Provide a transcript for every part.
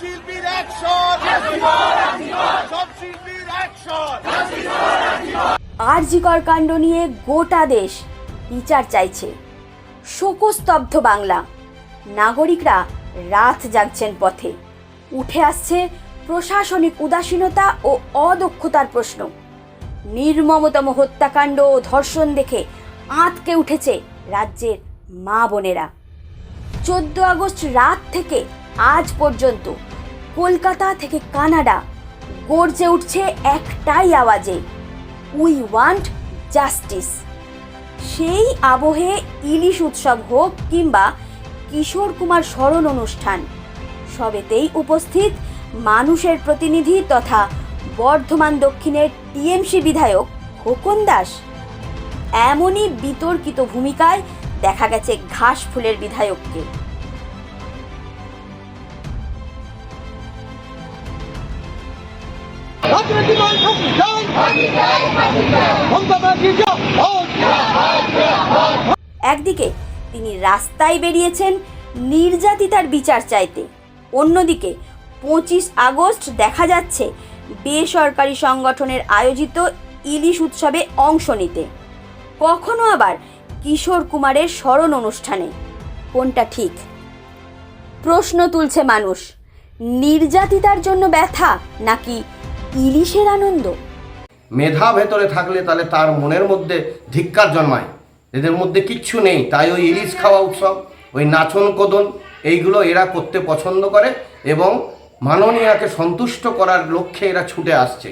শিল্পীর অ্যাকশন আরজিকর কাণ্ড নিয়ে গোটা দেশ বিচার চাইছে। শোকস্তব্ধ বাংলা। নাগরিকরা রাত জাগছেন পথে। উঠে আসছে প্রশাসনিক উদাসীনতা ও অদক্ষতার প্রশ্ন। নির্মমতম হত্যাকাণ্ড ও ধর্ষণ দেখে আঁতকে উঠেছে রাজ্যের মা বোনেরা। চোদ্দ আগস্ট রাত থেকে আজ পর্যন্ত কলকাতা থেকে কানাডা। গর্জে উঠছে একটাই আওয়াজে উই ওয়ান্ট জাস্টিস সেই আবহে ইলিশ উৎসব হোক কিংবা কিশোর কুমার স্মরণ অনুষ্ঠান, সবেতেই উপস্থিত মানুষের প্রতিনিধি তথা বর্ধমান দক্ষিণের টিএমসি বিধায়ক খোকন দাস। এমনই বিতর্কিত ভূমিকায় দেখা গেছে ঘাস ফুলের বিধায়ককে। একদিকে তিনি রাস্তায় বেরিয়েছেন নির্যাতিতার বিচার চাইতে। অন্যদিকে পঁচিশ আগস্ট দেখা যাচ্ছে বেসরকারি সংগঠনের আয়োজিত ইলিশ উৎসবে অংশ নিতে। কখনো আবার কিশোর কুমারের স্মরণ অনুষ্ঠানে। কোনটা ঠিক? প্রশ্ন তুলছে মানুষ। নির্যাতিতার জন্য ব্যথা নাকি ইলিশের আনন্দ। মেধা ভেতরে থাকলে তাহলে তার মনের মধ্যে ধিক্কার জন্মায়। এদের মধ্যে কিচ্ছু নেই, তাই ওই ইলিশ খাওয়া উৎসব, ওই নাচন কোদন, এইগুলো এরা করতে পছন্দ করে এবং মাননীয়াকে সন্তুষ্ট করার লক্ষ্যে এরা ছুটে আসছে।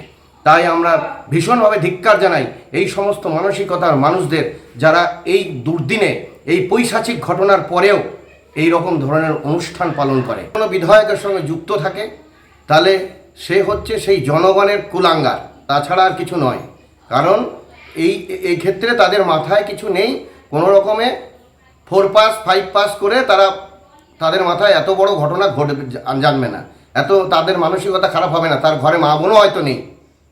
তাই আমরা ভীষণভাবে ধিক্কার জানাই এই সমস্ত মানসিকতার মানুষদের যারা এই দুর্দিনে, এই পৈশাচিক ঘটনার পরেও এই রকম ধরনের অনুষ্ঠান পালন করে। কোনো বিধায়কের সঙ্গে যুক্ত থাকে, তাহলে সে হচ্ছে সেই জনগণের কুলাঙ্গার, তাছাড়া আর কিছু নয়। কারণ এই এই ক্ষেত্রে তাদের মাথায় কিছু নেই। কোনো রকমে ফোর পাস ফাইভ পাস করে তারা, তাদের মাথায় এত বড় ঘটনা ঘটবে, জানবে না। এত তাদের মানসিকতা খারাপ হবে না। তার ঘরে মা বোনও হয়তো নেই।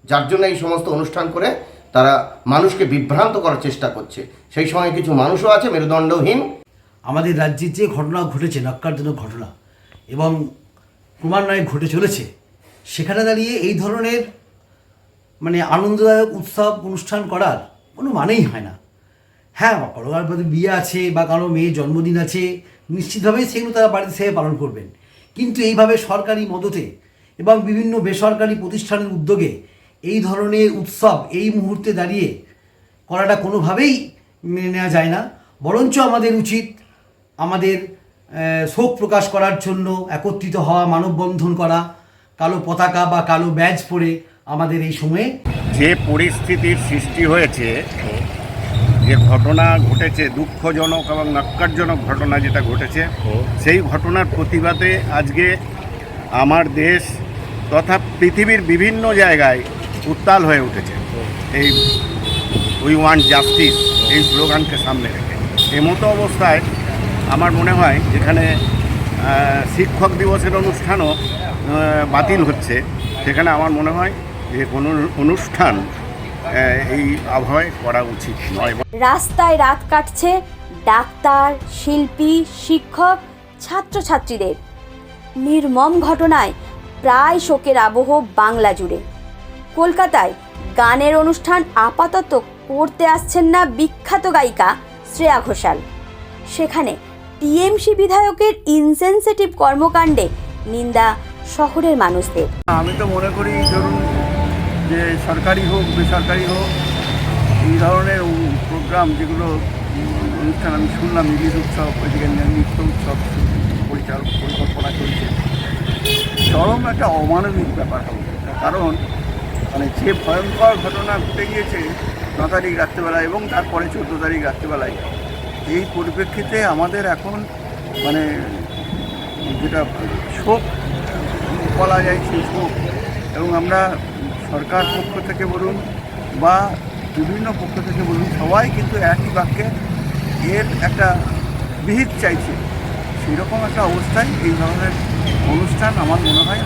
যার জন্য এই সমস্ত অনুষ্ঠান করে তারা মানুষকে বিভ্রান্ত করার চেষ্টা করছে। সেই সময় কিছু মানুষও আছে, মেরুদণ্ডহীন। আমাদের রাজ্যে যে ঘটনা ঘটেছে, নক্কারজনক ঘটনা, এবং ক্রমান্বয়ে ঘটে চলেছে সেখানে দাঁড়িয়ে এই ধরনের মানে আনন্দদায়ক উৎসব, অনুষ্ঠান করার কোনো মানেই হয় না। হ্যাঁ কারও প্রতি বিয়ে আছে বা কারও মেয়ের জন্মদিন আছে নিশ্চিতভাবেই সেগুলো তারা বাড়িতে সেভাবে পালন করবেন। কিন্তু এইভাবে সরকারি মদতে এবং বিভিন্ন বেসরকারি প্রতিষ্ঠানের উদ্যোগে এই ধরনের উৎসব এই মুহূর্তে দাঁড়িয়ে করাটা কোনোভাবেই মেনে নেওয়া যায় না। বরঞ্চ আমাদের উচিত আমাদের শোক প্রকাশ করার জন্য একত্রিত হওয়া, মানববন্ধন করা কালো পতাকা বা কালো ব্যাজ পরে আমাদের এই সময়ে যে পরিস্থিতির সৃষ্টি হয়েছে, যে ঘটনা ঘটেছে, দুঃখজনক এবং নাক্কারজনক ঘটনা যেটা ঘটেছে, সেই ঘটনার প্রতিবাদে আজকে আমার দেশ তথা পৃথিবীর বিভিন্ন জায়গায় উত্তাল হয়ে উঠেছে। এই উই ওয়ান্ট জাস্টিস এই স্লোগানকে সামনে রেখে। এমতো অবস্থায় আমার মনে হয় যেখানে শিক্ষক দিবসের অনুষ্ঠানও বাতিল হচ্ছে। সেখানে আমার মনে হয় যে কোনো অনুষ্ঠান এই আবহাওয়ায় করা উচিত নয়। রাস্তায় রাত কাটছে ডাক্তার, শিল্পী, শিক্ষক, ছাত্রছাত্রীদের। নির্মম ঘটনায় প্রায় শোকের আবহ বাংলা জুড়ে। কলকাতায় গানের অনুষ্ঠান আপাতত করতে আসছেন না বিখ্যাত গায়িকা শ্রেয়া ঘোষাল। সেখানে টিএমসি বিধায়কের ইনসেনসিটিভ কর্মকাণ্ডে নিন্দা শহরের মানুষদের। আমি তো মনে করি, ধরুন, যে সরকারি হোক, বেসরকারি হোক, এই ধরনের প্রোগ্রাম যেগুলো অনুষ্ঠান, আমি শুনলাম, ইলিশ উৎসব, ওইদিকে নৃত্য উৎসব পরিচালক পরিকল্পনা চলছে। চরম একটা অমানবিক ব্যাপার হবে। কারণ মানে যে ভয়ঙ্কর ঘটনা ঘটে গিয়েছে, ন তারিখ রাত্রেবেলায় এবং তারপরে চোদ্দ তারিখ রাত্রেবেলায় এই পরিপ্রেক্ষিতে আমাদের এখন মানে যেটা শোক বলা যায় সেই শোক। এবং আমরা সরকার পক্ষ থেকে বলুন বা বিভিন্ন পক্ষ থেকে বলুন, সবাই কিন্তু একই বাক্যে এর একটা বিহিত চাইছে। সেই রকম একটা অবস্থায় এই ধরনের অনুষ্ঠান আমার মনে হয়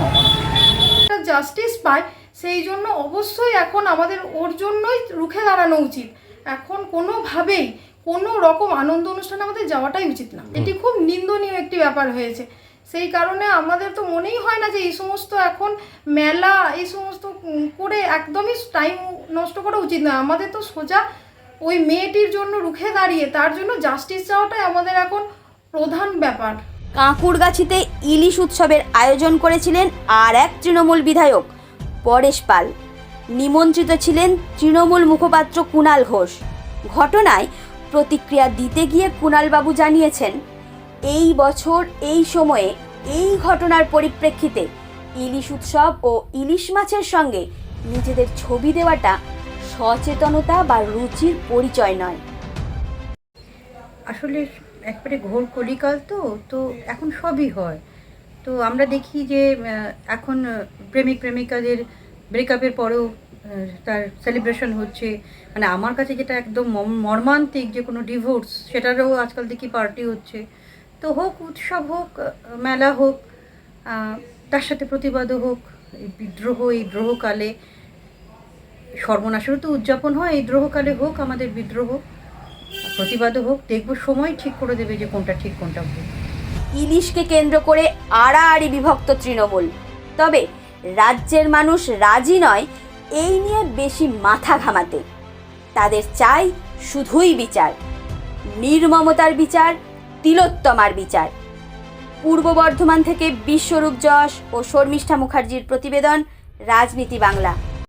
একটা জাস্টিস পায়, সেই জন্য অবশ্যই এখন আমাদের ওর জন্যই রুখে দাঁড়ানো উচিত। এখন কোনোভাবেই কোনো রকম আনন্দ অনুষ্ঠানে আমাদের যাওয়াটাই উচিত না। এটি খুব নিন্দনীয় একটি ব্যাপার হয়েছে। সেই কারণে আমাদের তো মনেই হয় না যে এই সমস্ত এখন মেলা এই সমস্ত করে একদমই টাইম নষ্ট করা উচিত নয়। আমাদের তো সোজা ওই মেয়েটির জন্য রুখে দাঁড়িয়ে তার জন্য জাস্টিস চাওয়াটাই আমাদের এখন প্রধান ব্যাপার। কাঁকুরগাছিতে ইলিশ উৎসবের আয়োজন করেছিলেন আর এক তৃণমূল বিধায়ক পরেশ পাল। নিমন্ত্রিত ছিলেন তৃণমূল মুখপাত্র কুণাল ঘোষ। ঘটনায় প্রতিক্রিয়া দিতে গিয়ে কুণালবাবু জানিয়েছেন, এই বছর, এই সময়ে, এই ঘটনার পরিপ্রেক্ষিতে ইলিশ উৎসব ও ইলিশ মাছের সঙ্গে নিজেদের ছবি দেওয়াটা সচেতনতা বা রুচির পরিচয় নয়। আসলে একবারে ঘোর কলিকাল তো তো এখন সবই হয়। তো আমরা দেখি যে এখন প্রেমিক প্রেমিকাদের ব্রেকআপের পরেও তার সেলিব্রেশন হচ্ছে। মানে আমার কাছে যেটা একদম মর্মান্তিক যে কোনো ডিভোর্স সেটারও আজকাল দেখি পার্টি হচ্ছে। তো হোক, উৎসব হোক, মেলা হোক তার সাথে প্রতিবাদও হোক বিদ্রোহ, এই দ্রোহকালে, সর্বনাশেরও তো উদযাপন হয়, এই দ্রোহকালে হোক, আমাদের বিদ্রোহ প্রতিবাদও হোক, দেখব সময় ঠিক করে দেবে যে কোনটা ঠিক, কোনটা ভুল। ইলিশকে কেন্দ্র করে আড়াআড়ি বিভক্ত তৃণমূল। তবে রাজ্যের মানুষ রাজি নয় এই নিয়ে বেশি মাথা ঘামাতে। তাদের চাই শুধুই বিচার। নির্মমতার বিচার, তিলোত্তমার বিচার। পূর্ব বর্ধমান থেকে বিশ্বরূপ যশ ও শর্মিষ্ঠা মুখার্জির প্রতিবেদন, রাজনীতি বাংলা।